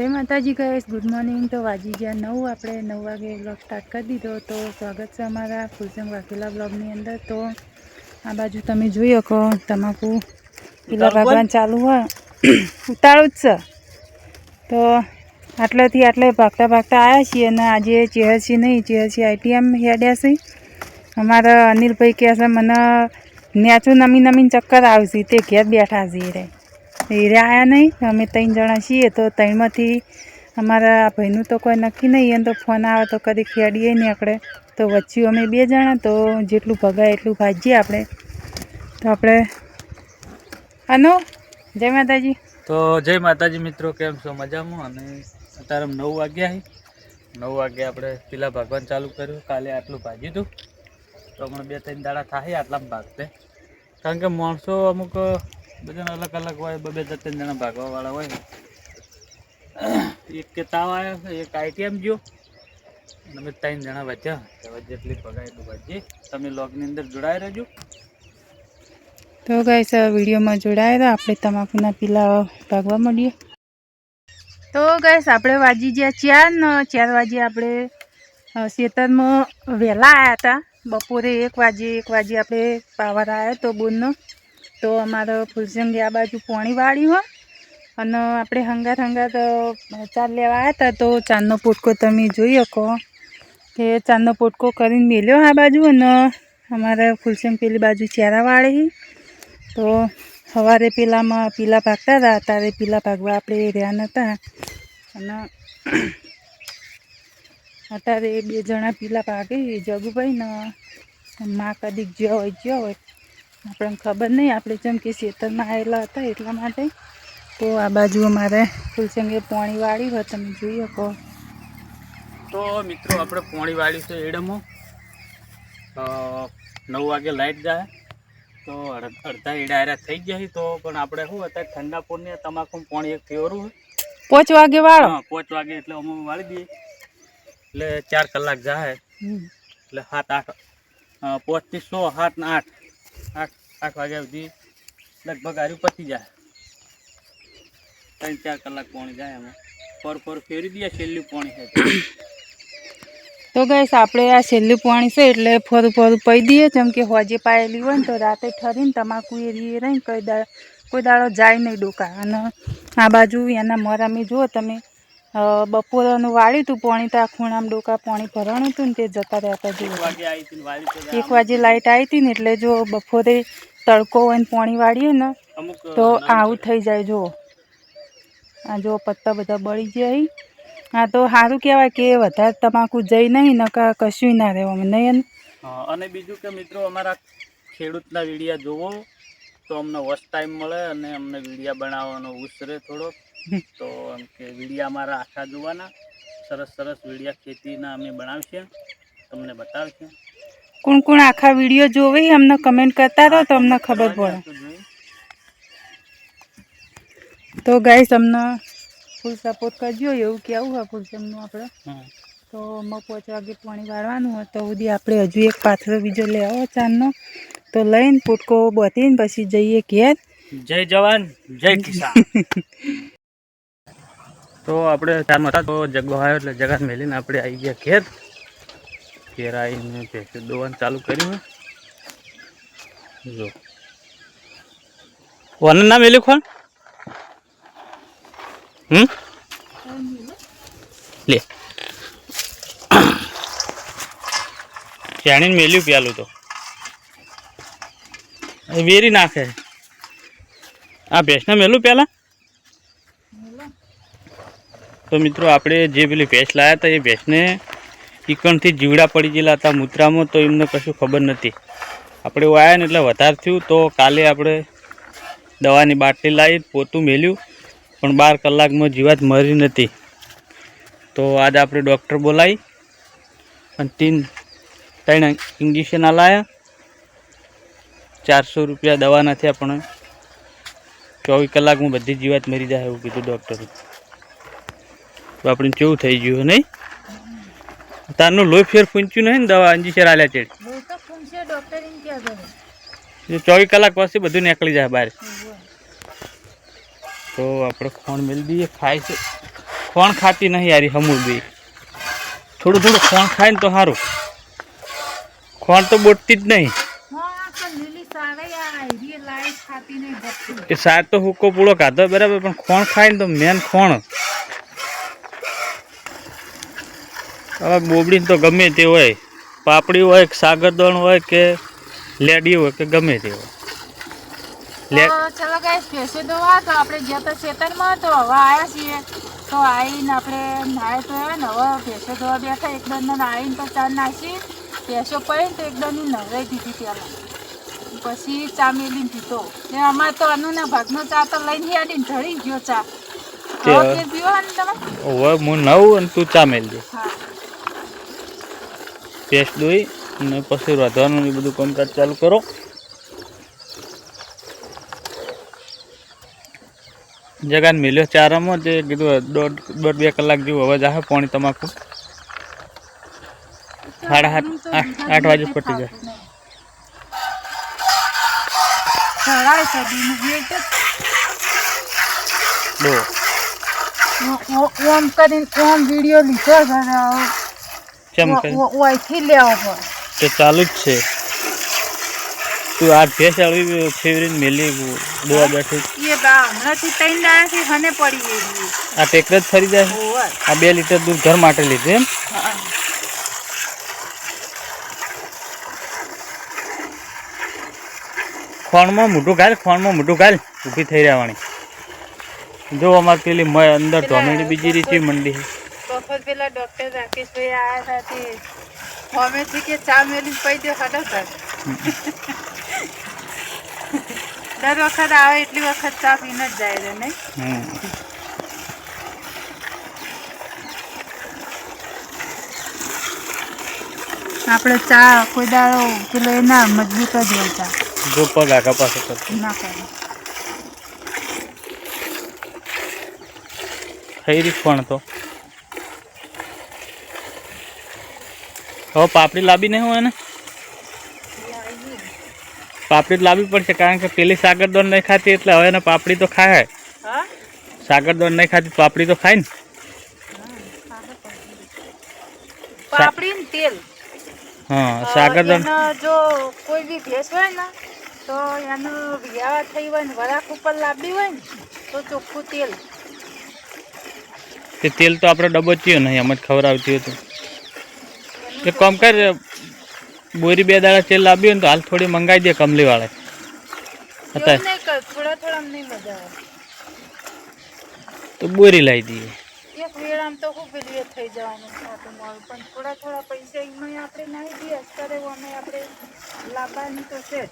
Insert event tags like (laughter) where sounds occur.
જય માતાજી ગયેશ good morning તો વાજી ગયા નવ આપણે નવ વાગે બ્લોગ સ્ટાર્ટ કરી દીધો. તો સ્વાગત છે અમારા ફુલસંગ વાઘેલા બ્લોગની અંદર. તો આ બાજુ તમે જોઈ શકો તમાકુ પેલા ભગવાન ચાલુ હોય. ઉતાળું જ છે. તો આટલેથી આટલે ભાગતા ભાગતા આવ્યા છીએ અને આજે ચેહરસી નહીં ચેહરસી આઈટીએમ હેડ્યા છે. અમારા અનિલભાઈ કહે છે મને ન્યાચું નમી નમીને ચક્કર આવશે તે ઘેર બેઠા છીએ રે. રહ્યા આવ્યા નહીં. અમે ત્રણ જણા છીએ તો ત્રણમાંથી અમારા ભાઈનું તો કોઈ નક્કી નહીં. એને તો ફોન આવે તો કદી ખેડીએ નીકળે તો વચ્ચે અમે બે જણા તો જેટલું ભગાય એટલું ભાજીએ આપણે. તો આપણે અનુ જય માતાજી. તો જય માતાજી મિત્રો, કેમ છો? મજામાં? અને અત્યારે નવ વાગ્યા નવ વાગે આપણે પેલા ભગવાન ચાલુ કર્યું. કાલે આટલું ભાજ્યું હતું. તો હમણાં બે ત્રણ દાડા થાય આટલામાં ભાગતે. કારણ કે માણસો અમુક બધાને અલગ અલગ હોય બે બે ત્રણ જણા ભાગવાવાળા હોય. એક કે તાવ આવ્યો એક આઈટીએમ ગયો. અમે ત્રણ જણા બચ્યા હવે જેટલી પગાય એટલું ભાજીએ તમે લોગની અંદર જોડાઈ રહેજો. તો ગાઈસ વિડીયોમાં જોડાયેલા આપણે તમાકુના પીલા ભાગવા મળીએ તો ગાઈસ આપણે વાજી ગયા ચાર ને ચાર વાગે આપણે અ, ખેતરમાં વહેલા આવ્યા હતા. બપોરે એક વાગે એક વાગે આપણે પાવર આવ્યો તો બોનનો. તો અમારો ફૂલસંગી આ બાજુ પોણી વાળી હોય અને આપણે હંગાર હંગાત અ, ચાર લેવા આવ્યા હતા તો ચાંદનો પોટકો તમે જોઈ શકો કે ચાંદનો પોટકો કરીને મેલ્યો આ બાજુ અને અમારા ફુલસંગ પેલી બાજુ ચેરા વાળી તો સવારે પેલામાં પીલા પાકતા હતા અત્યારે પીલા પાકવા આપણે રહ્યા નહોતા અને અત્યારે બે જણા પીલા પાકી જગુભાઈ ને માં કદીક જ્યાં હોય જ્યાં હોય. આપણને ખબર નહીં. આપણે જેમ કે ખેતરમાં આવેલા હતા એટલા માટે. તો આ બાજુ અમારે ફૂલસંગે પોણી વાળી હોય તમે જોઈ શકો. તો મિત્રો આપણે પોણી વાળી છે એડમો. નવ વાગે લાઈટ જાય. તો અડ- અડધા એડા એરા થઈ ગયા તો પણ આપણે શું અત્યારે ઠંડા પૂરની તમાકુ પોણી એક ફેવરું પાંચ વાગે વાળો? હા પાંચ વાગે એટલે અમે વાળી દઈએ. એટલે ચાર કલાક જાય. એટલે સાત આઠ પાંચથી સો સાત ને આઠ. આઠ વાગ્યા સુધી લગભગ આર્યું પતી જાય. ત્રણ ચાર કલાક પાણી જાય અમે પર પર ફેરી દઈએ છેલ્લું પાણી છે તો. ગઈશ આપણે આ છેલ્લું પાણી છે એટલે ફરું ફરું પી દઈએ. જેમ કે હોજે પાયેલી હોય ને તો રાતે ઠરીને તમાકુ એ રહી રહીને કોઈ દા કોઈ દાડો જાય નહીં ડોકા. અને આ બાજુ એના મોરામી જુઓ તમે બપોરનું વાળ્યું હતું પાણી તો આ ખૂણામાં ડોકા પાણી ભરાણું હતું ને તે જતા રહેતા જુઓ. એક વાગે લાઇટ આવી હતી ને એટલે જો બપોરે તડકો હોય ને પાણી વાળીએ ને તો આવું થઈ જાય જુઓ. આ જો પત્તા બધા બળી જાય. હા તો સારું કહેવાય કે વધારે તમાકુ જઈ નહીં નકા કશું ના રહે અમે નહીં અને? બીજું કે મિત્રો અમારા ખેડૂતના વિડીયા જોવો તો અમને વોચ ટાઈમ મળે અને અમને વિડીયા બનાવવાનો ઉછરે થોડોક તો એમ કે વિડીયા અમારા આખા જોવાના. સરસ સરસ વિડીયા ખેતીના અમે બનાવશે. તમને બતાવશે. કોણ કોણ આખા વીડિયો જોવે અમને કમેન્ટ કરતા રહો તો અમને ખબર પડે. તો ગાઈસ અમને ફૂલ સપોર્ટ કરજો. એવું કેવું હોય ફૂલસમનું આપણે? તો અમે પાંચ વાગે પાણી વાળવાનું હોય તો સુધી આપણે હજુ એક પાથરો બીજો લેવો ચાંદનો. તો લઈને પોટકો બતીને પછી જઈએ ઘેર. જય જવાન જય કિસાન. (laughs) તો આપણે ચારમાં હતા તો જગ્ગો આવ્યો એટલે જગા મેલીને આપણે આવી ગયા ઘેર. આવીને ભેંસો દોવાનું ચાલુ કર્યું જો. વન નામ મેલ્યું ખોણ હમ? લે. ચાણીને મેલ્યું પ્યાલું તો. વેરી નાખે આ ભેંસને મેલું પહેલાં તો મિત્રો આપણે જે પેલી ભેંસ લાવ્યા હતા એ ભેંસને ઈકણથી જીવડા પડી ગયેલા હતા મૂત્રામાં, તો એમને કશું ખબર નથી. આપણે એવું આવ્યા ને એટલે વધારે થયું, તો કાલે આપણે દવાની બાટલી લાવી, પોતું મેલ્યું, પણ બાર કલાકમાં જીવાત મરી નથી. તો આજ આપણે ડૉક્ટર બોલાવી, અને તીન, ત્રણ ઇન્જેક્શન હલાયા ચારસો રૂપિયા દવાના થયા, પણ ચોવીસ કલાકમાં બધી જીવાત મરી જાય એવું કીધું ડૉક્ટરે. તો આપણે કેવું થઈ ગયું નહીં? તારનું લોહી ફેર પૂંચ્યું નહીં ને દવા ઇન્જેક્શન આલ્યા છે. ચોવીસ કલાક પછી બધું નીકળી જાય બહાર. તો આપણે ખોણ મેળવી દઈએ ખાય છે. ખોણ ખાતી નહીં યારી હમુર બી થોડું થોડું ખોણ ખાય ને તો સારું ખોણ તો બોટતી જ નહીં. એ સાર તો હુક્કો પૂળો ખાધો બરાબર પણ ખોણ ખાય ને તો મેન ખોણ હવે બોબડી તો ગમે તે હોય. પાપડી હોય કે સાગરદણ હોય કે લેડી હોય કે ગમે તે હોય. લે ચલો ગાઈસ ભેંસો દોવા તો આપણે ગયા તો ખેતરમાં તો હવે આવ્યા છીએ. તો આવીને આપણે નાય તો ને હવે ભેંસો દોવા બેઠા એકદમ ને આવીને તો ચા નાસી ભેંસો પડીને તો એકદમ નવરાઈ દીધી પહેલાં. પછી ચા મેલી પીતો ને અમારે તો અનુના ભાગનો ચા તો લઈને હેડીને ઢળી ગયો ચા. હવે- પીવો ને તમે? હવે હું નવું અને તું ચા મેલ હા. પેસ્ટ દોઈ અને પછી રાંધવાનું એ બધું કામકાજ ચાલુ કરો. જગાને મેલ્યો ચારામાં જે કીધું દોઢ દોઢ બે કલાક જેવું અવાજ આવે પાણી તમાકુ. સાડા સાત આઠ વાગે પટી જાય. ઓમ કરીને ઓમ વીડિયો લીધો કેમ કે ઓયથી લેવો પડે તે ચાલુ જ છે. તું આ ભેસ આવી ફેવરીને મેલી દોવા બેઠી. એ બા હમણાંથી ત્રણ દાડાથી હને પડી ગઈ આ ટેકર જ ફરી જાય? આ બે લીટર દૂધ ઘર માટે લીધું એમ? ખોણમાં મોઢું ઘાલ ખોણમાં મોઢું ઘાલ ઊભી થઈ રહેવાની. જો અમારે પેલી મય અંદર ધોમેણી બીજી રીતે મંડી છે. બપોર પેલા ડોક્ટર રાકેશભાઈ આવ્યા હતા તે હોમેથી કે ચા મેલી પૈ દે સર દર વખત આવે એટલી વખત ચા પીને જ જાય છે નહીં? આપણે ચા કોઈ દાડો પેલો એના મજબૂત જ હોય ચા. ગોપા પગ પાસે ના કરે. થઈ રહી પણ તો. હવે પાપડી લાવી નહીં હોય ને? પાપડી લાવવી પડશે કારણ કે પેલી સાગરદોડ નહીં ખાતી એટલે હવે એને પાપડી તો ખાય. સાગર સાગરદોડ નહીં ખાતી પાપડી તો ખાય ને. પાપડી ને તેલ. હા અ, જો કોઈ બી ભેંસ હોય ને તો એનું વિયાવા થઈ હોય ને વરાક ઉપર લાંબી હોય ને તો ચોખ્ખું તેલ. તે તેલ તો આપણે ડબ્બો ચીયો નહીં એમ જ ખવડાવતી હતું એક કામ કર બોરી બે દાડા ચેલ લાવી ને તો હાલ થોડી મંગાવી દે કમલી વાળે નહીં તો બોરી લાવી દઈએ. એક વેળ આમ તો ખૂબ પેલું થઈ જવાનું મારું પણ થોડા થોડા પૈસા એમાં આપણે નાખી દઈએ. અત્યારે અમે આપણે લાવવાની તો છે જ.